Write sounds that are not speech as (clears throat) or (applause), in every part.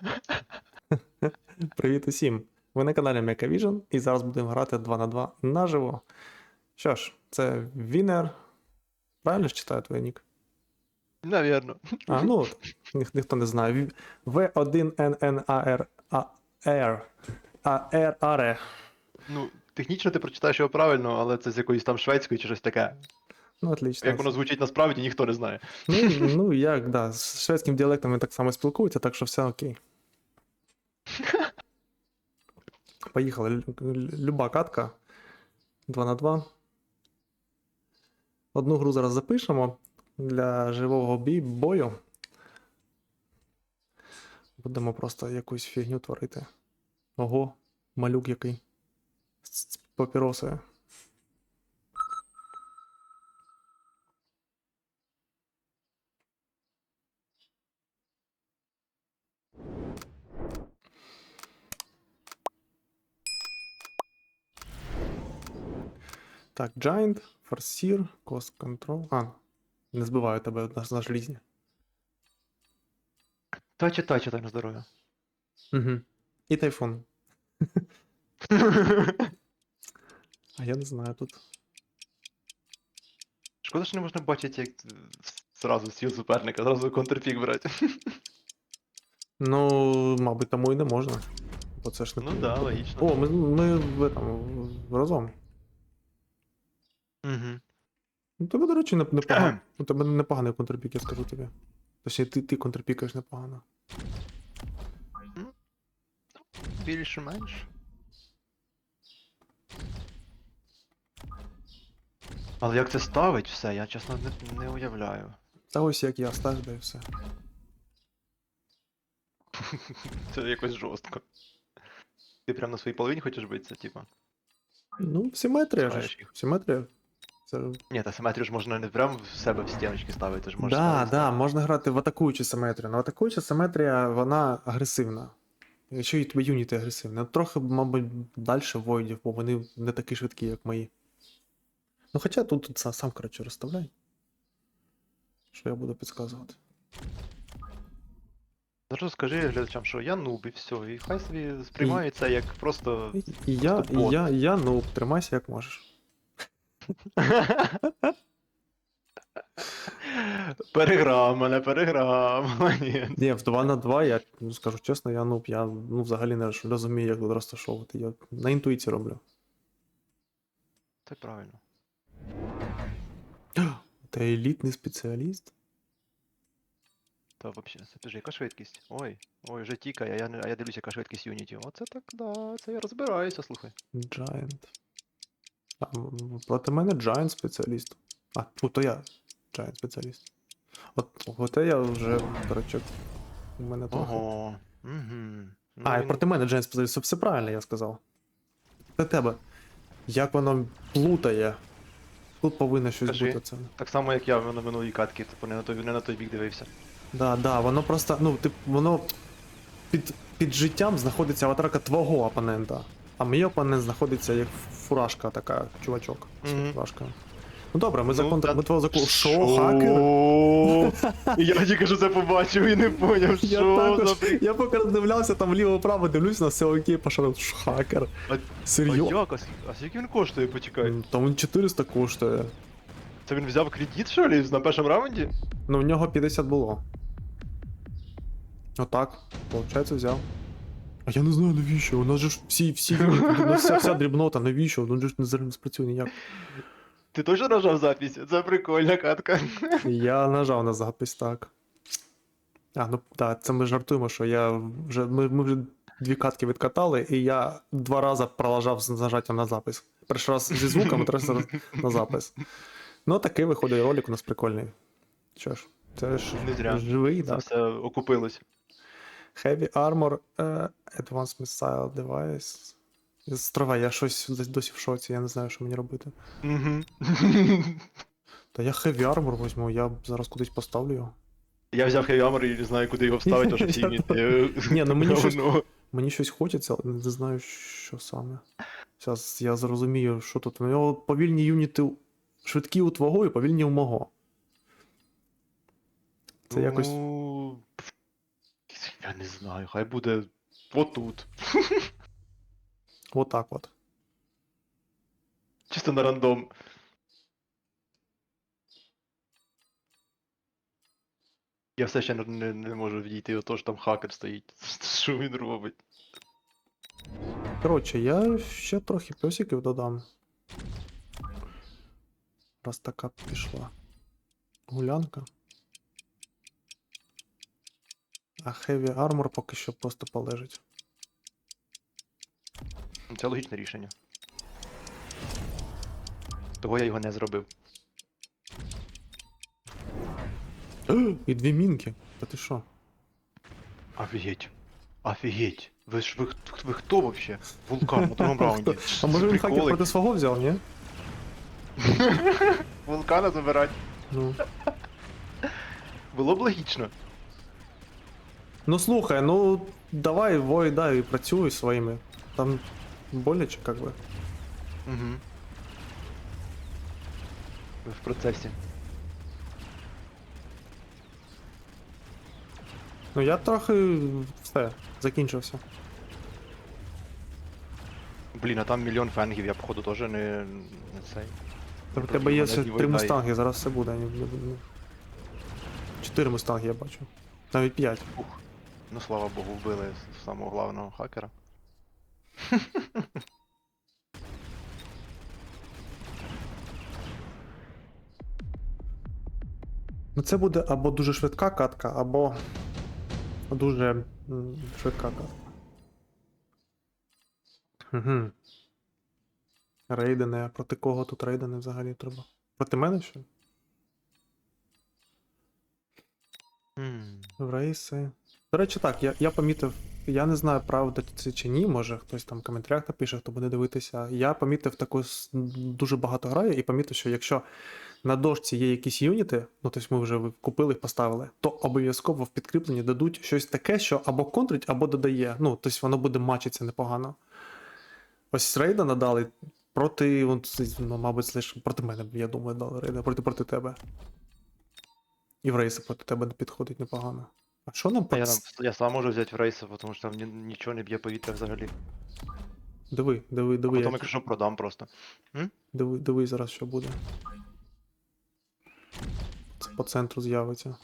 (laughs) Привіт усім! Ви на каналі Mechavision і зараз будемо грати 2 на 2 наживо. Що ж, це Вінер. Правильно ж читаю твій нік? Навірно. А, ну, ніх, ніхто не знає. В1NNAR. А, R. А, R, R. Ну, технічно ти прочитаєш його правильно, але це з якоїсь там шведської чи щось таке. Ну, отлично. Як воно звучить насправді, ніхто не знає. Ну, (laughs) ну як, да, з шведським діалектом так само спілкуються, так що все окей. (laughs) Поїхали. Люба катка. 2 на 2. Одну гру зараз запишемо для живого бій, бою. Будемо просто якусь фігню творити. Ого, малюк який. З папіросою. Так, Giant, Farseer, Cost Control. А, не збиваю тебе на, на желізні. Та читай, читай на здоров'я. Угу. І тайфун. А я не знаю тут. Шкода, що не можна бачити, як зразу сіл суперника, зразу контрпік брати. Ну, мабуть, тому і не можна. Бо це ж не. Ну да, логічно. О, ми, ми в, там, разом. Угу. Ну, тебе, до речі, не- непогано. (clears throat) У тебе непоганий контрпік, я скажу тобі. Точніше, ти, ти контрпікаєш непогано. Більше-менш. Але як це ставить все, я чесно не, не уявляю. Та ось як я стаж, да і все. (laughs) Це якось жорстко. Ти прям на своїй половині хочеш битися, типа. Ну, симетрія ж. Симетрія. Це Ні, та симетрію ж можна не прям в себе в стіночки ставити, ж можна. Да, да, можна грати в атакуючу симетрію. Но атакуюча симетрія, вона агресивна. Якщо і тебе юніти агресивні. Ну, трохи, мабуть, далі воїдів, бо вони не такі швидкі, як мої. Ну, хоча тут, тут сам, сам коротше, розставляй. Що я буду підказувати. Зразу скажи глядачам, що я нуб і все, і хай собі сприймають це як просто. І, і я, я, я, ну, тримайся як можеш. Переграв мене, переграв. Ні. Ні, в 2 на 2, я скажу чесно, я ну, я ну, взагалі не роз- розумію, як тут розташовувати. Я на інтуїції роблю. Це правильно. Ти елітний спеціаліст? Та взагалі, це підожди, яка швидкість? Ой, ой, вже тікає, а я, не- а я дивлюсь, яка швидкість Юніті. Оце так, да, це я розбираюся, слухай. Giant. А, м, проти мене Giant спеціаліст. А, ну то я Giant спеціаліст. От, от я вже, коротше, у мене трохи. Ого. Угу. а, і проти мене Giant спеціаліст, все, все правильно я сказав. Для тебе. Як воно плутає. Тут повинно щось Скажи. бути це. Так само, як я на минулій катці, типу не на той, не на той бік дивився. Да, да, воно просто, ну, тип, воно під, під життям знаходиться аватарка твого опонента. А мій опонент знаходиться як фуражка така, чувачок. з Мгм. Фуражкою. Ну добре, ми Ну, закон... та- ми твого закону. Що, Що? хакер? Я тільки що це побачив і не поняв, Я що також, за я поки роздивлявся там вліво-право, дивлюсь, на все окей, пошарив. Ш, Хакер. А- Серйозно? А як? А ск- А скільки він коштує, почекай? Там він 400 коштує. Це він взяв кредит, що ли, на першому раунді? Ну в нього 50 було. Отак, виходить, взяв. А я не знаю навіщо. У нас же ж всі, всі, у (laughs) нас вся, вся дрібнота, навіщо? Ну ж не спрацює ніяк. Ти точно нажав запись? Це прикольна катка. (laughs) Я нажав на запис, так. А, ну так, це ми жартуємо, що я вже. Ми, ми вже дві катки відкатали, і я два рази пролажав з нажаттям на запис. Перший раз зі звуком, а третій раз на запис. Ну, такий виходить ролик у нас прикольний. Що ж, це ж Не зря. живий, Це так. все окупилось. Heavy Armor е, Advanced Missile Device. Стривай, я щось досі в шоці, я не знаю, що мені робити. (laughs) Та я Heavy Armor візьму, я зараз кудись поставлю його. Я взяв Heavy Armor і не знаю, куди його вставити, що всі. (laughs) Ні, ну мені щось- Мені щось хочеться, але не знаю, що саме. Зараз я зрозумію, що тут. У нього повільні юніти швидкі у твого і повільні у мого. Це якось. Я не знаю, хай буде отут. (laughs) Отак от. Чисто на рандом. Я все ще не, не, можу відійти, ото ж там хакер стоїть. (laughs) Що він робить? Коротше, я ще трохи песиків додам. Раз така пішла. Гулянка. А Heavy Armor поки що просто полежить. Це логічне рішення. Того я його не зробив. (gasps) І дві мінки. Та ти що? Офігеть. Офігеть. Ви ж ви, ви хто вообще? Вулкан на другому (laughs) раунді. А може він хакер проти свого взяв, ні? (laughs) Вулкана забирати. Ну. Було б логічно. Ну слухай, ну давай вой, да, і працюй своїми. Там боляче, как би. Угу. В процесі. Ну я трохи все, закінчився. Блін, а там мільйон фенгів, я походу теж не, не цей. У Трохи тебе є ще три мустанги, зараз все буде. Чотири мустанги я бачу. Навіть п'ять. Ух. Ну слава богу, вбили самого главного хакера. (laughs) Ну це буде або дуже швидка катка, або дуже швидка катка. Угу. Рейдени, а проти кого тут рейдени взагалі треба? Проти мене що? В рейси. До речі, так, я, я помітив, я не знаю, правда це чи ні, може хтось там в коментарях напише, хто буде дивитися. Я помітив таку дуже багато граю і помітив, що якщо на дошці є якісь юніти, ну тобто ми вже купили їх, поставили, то обов'язково в підкріпленні дадуть щось таке, що або контрить, або додає. Ну, тобто воно буде мачитися непогано. Ось рейда надали проти, от, ну, мабуть, лише проти мене, я думаю, дали рейда, проти проти тебе. І в рейси проти тебе підходить непогано. А що нам я, пац- я сам можу взяти в рейси, тому що там ні- нічого не б'є повітря взагалі. Диви, диви, А диви, потім, як- якщо продам просто. диви, диви зараз, що буде. Це по центру з'явиться.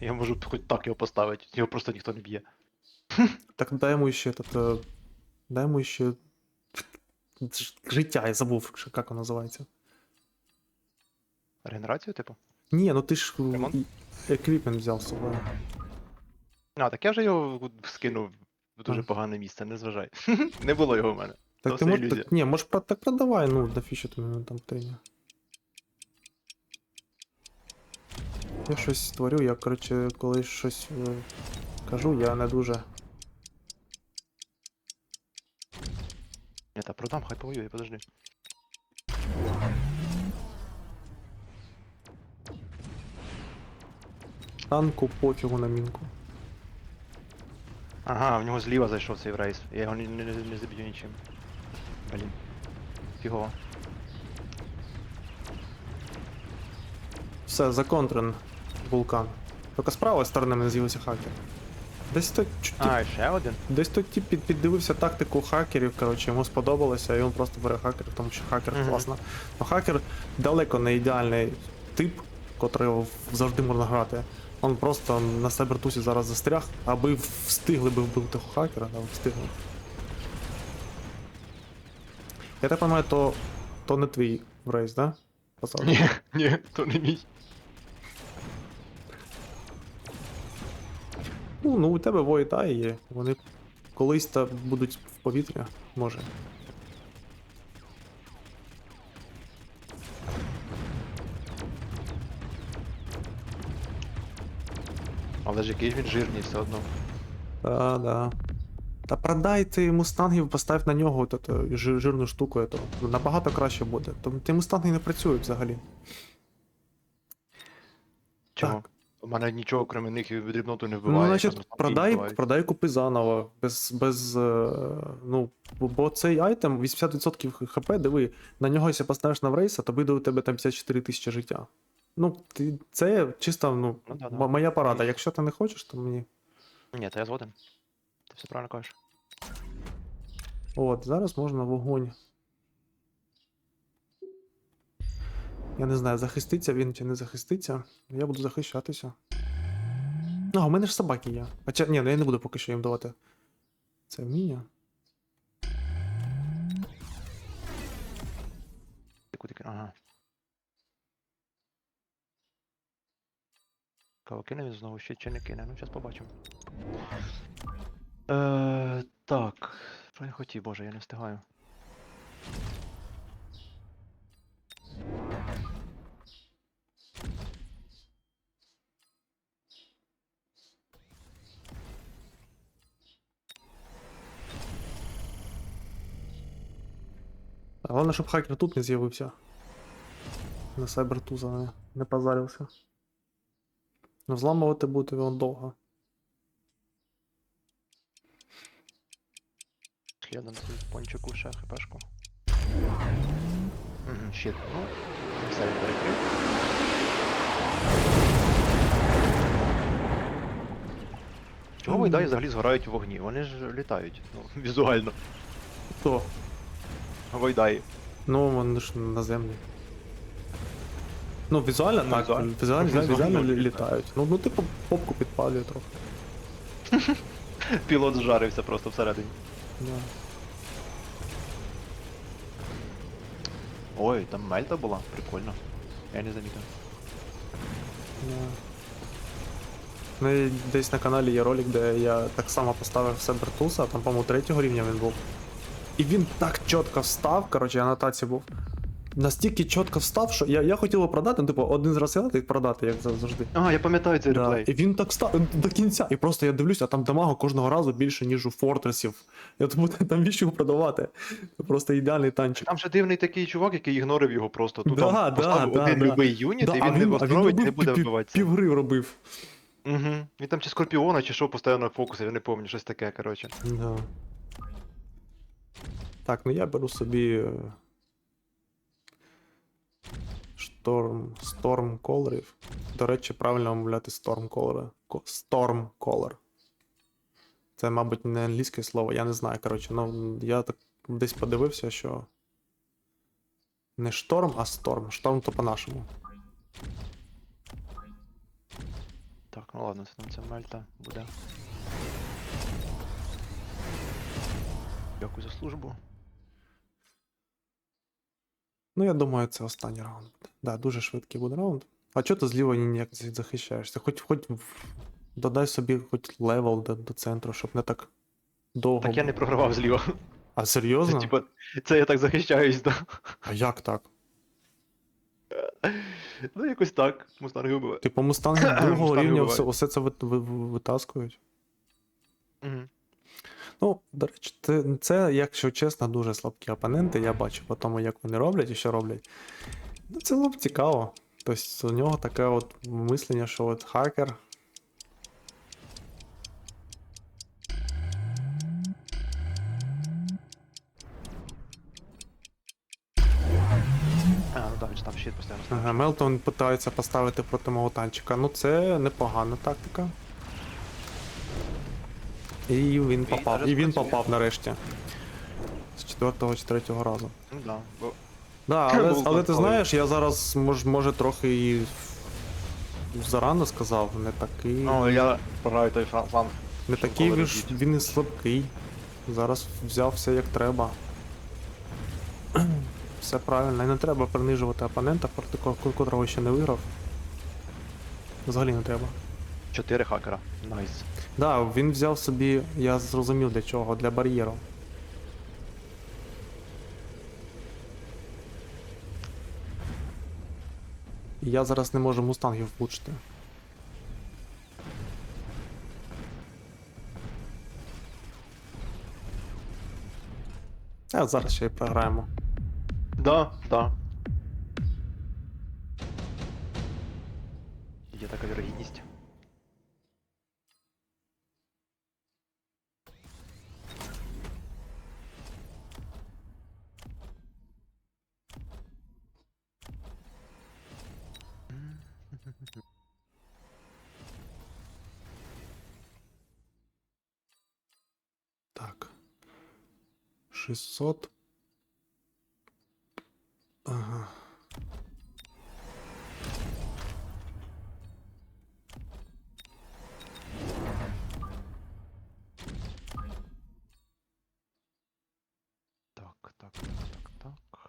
Я можу хоч так його поставити, його просто ніхто не б'є. (laughs) Так дай йому ще этот, е, дай йому ще ж- (laughs) життя, я забув, що- як воно називається. Регенерацію, типу? Ні, ну ти ж Ремонт? еквіпмент взяв з собою. А, так я вже його скинув в дуже А. погане місце, не зважай. (laughs) не було його в мене. Так ти це можеш. ілюзія. Так, ні, може про- так продавай, ну, нафіщо тобі воно там потрібно. Я щось створю, я, коротше, коли щось е, кажу, я не дуже. Ні, та продам, хай повоює, подожди. Танку пофігу на мінку. Ага, в нього зліва зайшов цей рейс. Я його не, не, не заб'ю нічим. Блін. Фігово. Все, законтрен вулкан. Тільки з правої сторони мене з'явився хакер. Десь той, чуть- А, і ще один? десь той тип під, піддивився тактику хакерів, коротше, йому сподобалося, і він просто бере хакерів, тому що хакер Мгм. класно. Ну хакер далеко не ідеальний тип, котрий завжди можна грати. Он просто на Сайбертусі зараз застряг, аби встигли би вбити хакера, да, встигли. Я так розумію, то, то не твій рейс, да? Пацан? Ні, ні, то не мій. Ну, ну у тебе Войта є. Вони колись та будуть в повітрі, може. Але ж який він жирний все одно. Та, да. Та продай ти мустангів, постав на нього от, жир- жирну штуку, то набагато краще буде. Тому ті мустанги не працюють взагалі. Чого? Так. У мене нічого крім них і дрібноту не вбиває. Ну, значить, продай, вбивають. продай купи заново. Без. без е, ну, бо- бо цей айтем 80% хп, диви, на нього, якщо поставиш на рейса, то вийде у тебе там 54 тисячі життя. Ну, ти- це чисто ну, Ну да, да. м- моя порада. Якщо ти не хочеш, то мені. Ні, то я згоден. Ти все правильно кажеш. От, зараз можна вогонь. Я не знаю, захиститься він чи не захиститься. Я буду захищатися. А, у мене ж собаки є. Хоча, ні, ну я не буду поки що їм давати. Це вміння. Ти куди ки- Ага. Кого кине він знову ще чи не кине? Ну, зараз побачимо. Е, так. Що я хотів, боже, я не встигаю. Головне, щоб хакер тут не з'явився. На сайбертуза не, не позарився. Ну, взламувати буде він довго. Я дам пончику ще хпшку. Угу, щит. Ну, все він перекрив. Чого вийдаї взагалі згорають у вогні? Вони ж літають, ну, (laughs) візуально. Хто? Войдаї. Ну, вони ж наземні. Ну, візуально Ну, так, візуально. візуально, візуально, Візуально лі- літають. Ну, ну, типу, попку підпалює трохи. (laughs) Пілот зжарився просто всередині. Да. Ой, там мельта була, прикольно. Я не замітив. Да. Ну, і десь на каналі є ролик, де я так само поставив Себертуса, там, по-моєму, третього рівня він був. І він так чітко встав, коротше, я на таці був. Настільки чітко встав, що я, я хотів його продати, ну, типу, один раз сідати і продати, як завжди. А, я пам'ятаю цей Да. реплей. І він так став до кінця. І просто я дивлюсь, а там дамагу кожного разу більше, ніж у Фортресів. Я думаю, (laughs) там віщо його продавати. Це просто ідеальний танчик. Там ще дивний такий чувак, який ігнорив його просто. Тут Да, там да, поставив да, один да. любий юніт, Да, і а він не а не робив буде пів- вбиватися. Півгри робив. Угу. Він там чи Скорпіона, чи що постійно фокуси, я не пам'ятаю, щось таке, коротше. Да. Так, ну я беру собі. е, Шторм. Storm колорів. До речі, правильно вимовляти Storm колори. Storm Color. Це, мабуть, не англійське слово, я не знаю. Коротше, ну я так десь подивився, що. Не шторм, а сторм. Шторм то по-нашому. Так, ну ладно, це там ця мельта буде. Дякую за службу. Ну, я думаю, це останній раунд. Да, дуже швидкий буде раунд. А чого ти зліва ніяк захищаєшся? Хоч, хоч додай собі хоч левел до, до центру, щоб не так довго. Так я не програвав зліва. А Це, серйозно? типа, це я так захищаюсь, да. А як так? Ну, якось так. Мустанги вбиває. Типу мустанги (coughs) другого Мустанги рівня бувають. все, все це ви, ви, ви- витаскують. Угу. Ну, до речі, це, це, якщо чесно, дуже слабкі опоненти. Я бачу по тому, як вони роблять і що роблять. Ну, це було б цікаво. Тобто у нього таке от мислення, що от хакер. Ну. Ага, Мелтон питається поставити проти мого танчика. Ну, це непогана тактика. І він попав. І він попав нарешті. З четвертого чи третього разу. Ну да. Бо... Да, (laughs) але, але ти знаєш, я зараз мож, може трохи і зарано сказав, не такий. Ну, я програю той фланг. не такий він, він і слабкий. Зараз взяв все як треба. (clears throat) Все правильно, і не треба принижувати опонента, проти котрого ще не виграв. Взагалі не треба. Чотири хакера. Найс. Да, він взяв собі, я зрозумів для чого, для бар'єру. І Я зараз не можу мустангів влучити. А зараз ще й програємо. Да, да. Так. 600. Ага. Так, так, так, так, так.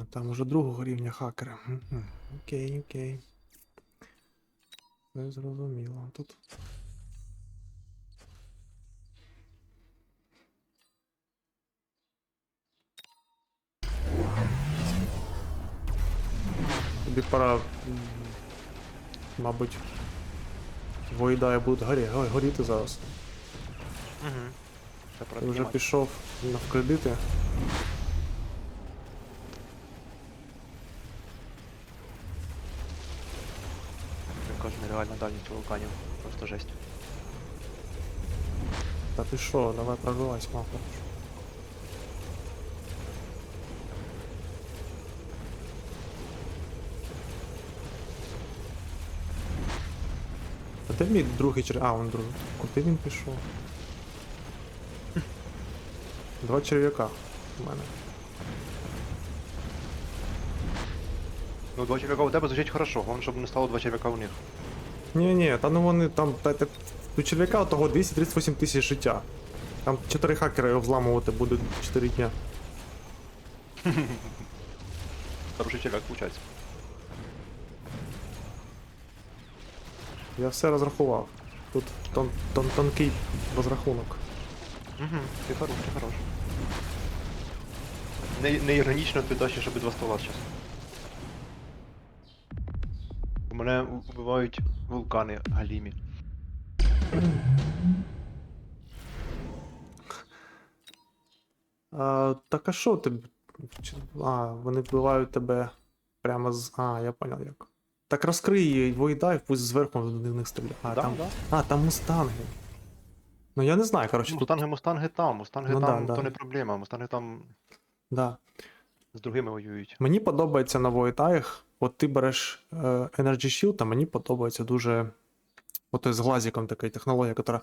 А, там уже другого рівня хакера. Окей, окей. Все зрозуміло. Тут. Тобі пора, мабуть, воїдає будуть горі... ой, горіти зараз. Угу. Ти вже пішов на в кажу, нереально дальність вулканів. Просто жесть. Та ти що, давай прорвайся, махо. А де мій другий чер... А, он другий. Куди він пішов? Два черв'яка у мене. Ну, два черв'яка у тебе звучить хорошо, головне, щоб не стало два черв'яка у них. Ні, ні, та ну вони там. Та, та, у черв'яка того 238 тисяч життя. Там 4 хакери його взламувати буде 4 дня. (laughs) Хороший черв'як виходить. Я все розрахував. Тут тон, тон, тонкий розрахунок. Угу, ти хорош, ти хорош. Не, не іронічно ти тащиш обидва стола зараз. Мене вбивають вулкани галімі. А, так а що ти. А, вони вбивають тебе прямо з. А, я понял як. Так розкрий її, виїдай, пусть зверху в них стріляє. А, да, там, да. а, там мустанги. Ну я не знаю, коротше, тут. Мустанги, мустанги там, мустанги Ну там, да. то не проблема, мустанги там Да. з другими воюють. Мені подобається на Воїтаях, от ти береш е, Energy Shield, а мені подобається дуже. От з глазиком така технологія, яка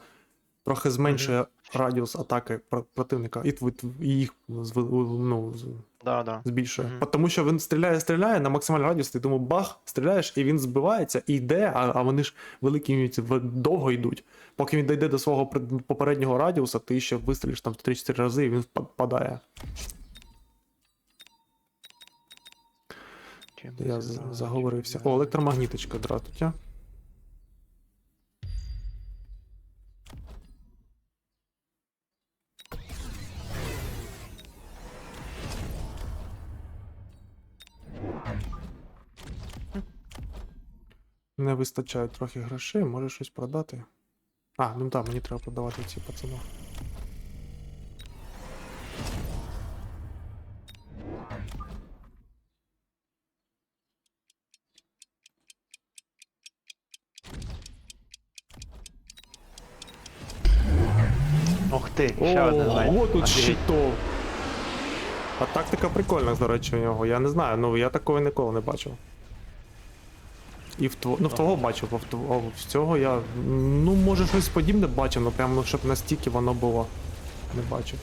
трохи зменшує радіус атаки противника і, і їх ну, Да, да. збільшує. Мгм. От Тому що він стріляє, стріляє на максимальний радіус, ти тому бах, стріляєш, і він збивається, і йде, а, а вони ж великі довго йдуть. Поки він дійде до свого попереднього радіуса, ти ще вистрілиш там 3-4 рази, і він впа- Я заговорився. О, електромагніточка, здравствуйте. Не вистачає трохи грошей, може щось продати. А, ну так, мені треба продавати ці пацани. Ох ти, ще один знайдений. Ого, тут щитов. А тактика прикольна, до речі, у нього. Я не знаю, ну я такого ніколи не бачив. І в тво... ну, в твого бачив, а в, тво... в цього я. Ну, може, щось подібне бачив, але прямо ну, щоб настільки воно було. Не бачив.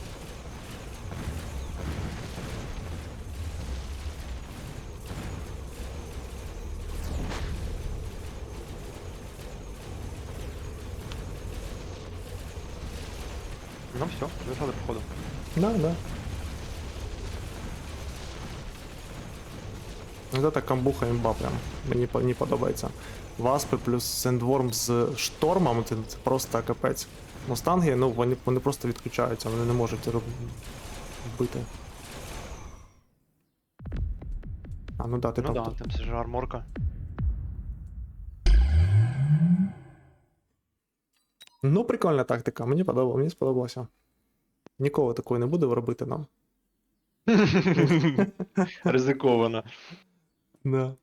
Ну все, виграли походу. Да, да. Ну, це камбуха імба прям. Мені, по- мені подобається. Васпи плюс сендворм з штормом, це, просто капець. Мустанги, ну вони, вони просто відключаються, вони не можуть роб... вбити. А, ну да, ти ну там. да, там це ж арморка. Ну, прикольна тактика, мені подобалося, мені сподобалося. Ніколи такої не буду робити нам. (laughs) Ризиковано. Да.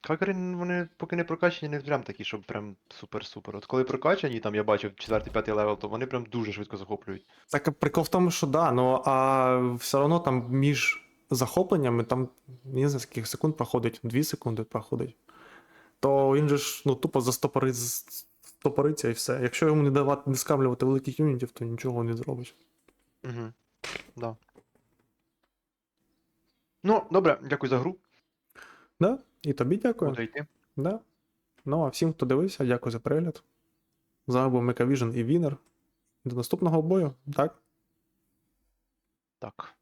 Хакери, вони поки не прокачані, не прям такі, щоб прям супер-супер. От коли прокачані, там я бачив 4-5 левел, то вони прям дуже швидко захоплюють. Так прикол в тому, що да, ну а все одно там між захопленнями, там не знаю, скільки секунд проходить, 2 секунди проходить. То він же ж ну, тупо застопорить, застопориться і все. Якщо йому не давати, не скамлювати великих юнітів, то нічого не зробить. Угу. Да. Ну, добре, дякую за гру. Да? І тобі дякую. Буду йти. Да. Ну, а всім, хто дивився, дякую за перегляд. З вами був Мекавіжн і Вінер. До наступного бою, так? Так.